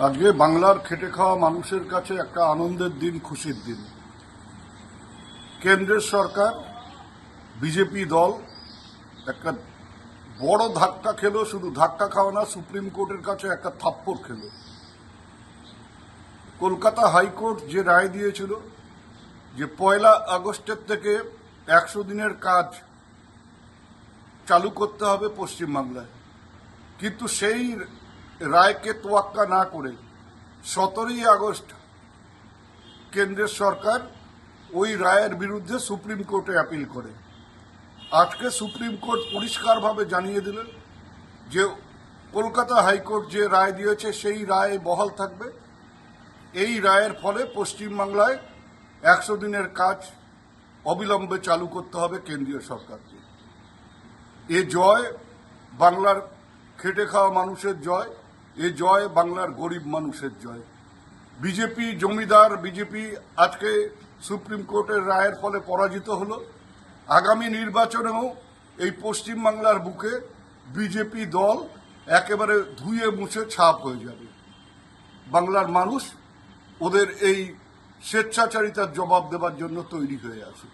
আজকে বাংলার খেটে খাওয়া মানুষের কাছে একটা আনন্দের দিন, খুশির দিন। কেন্দ্রের সরকার, বিজেপি দল একটা বড় ধাক্কা খেলো, শুধু ধাক্কা খাওয়া না, সুপ্রিম কোর্টের কাছে একটা থাপ্পড় খেলো। কলকাতা হাইকোর্ট যে রায় দিয়েছিল যে পয়লা আগস্টের থেকে একশো দিনের কাজ চালু করতে হবে পশ্চিমবাংলায়। কিন্তু সেই রায়কে তোয়াক্কা না করে সতেরোই আগস্ট কেন্দ্রের সরকার ওই রায়ের বিরুদ্ধে সুপ্রিম কোর্টে অ্যাপিল করে। আজকে সুপ্রিম কোর্ট পরিষ্কারভাবে জানিয়ে দিলেন যে কলকাতা হাইকোর্ট যে রায় দিয়েছে সেই রায় বহাল থাকবে। এই রায়ের ফলে পশ্চিমবাংলায় একশো দিনের কাজ অবিলম্বে চালু করতে হবে কেন্দ্রীয় সরকারকে। এ জয় বাংলার খেটে খাওয়া মানুষের জয়। এ জয় বাংলার গরিব মানুষের জয়। বিজেপি জমিদার, বিজেপি আজকে সুপ্রিম কোর্টের রায়ের ফলে পরাজিত হলো। আগামী নির্বাচনেও এই পশ্চিমবাংলার বুকে বিজেপি দল একেবারে ধুয়ে মুছে ছাপ হয়ে যাবে। বাংলার মানুষ ওদের এই স্বেচ্ছাচারিতার জবাব দেওয়ার জন্য তৈরি হয়ে আছে।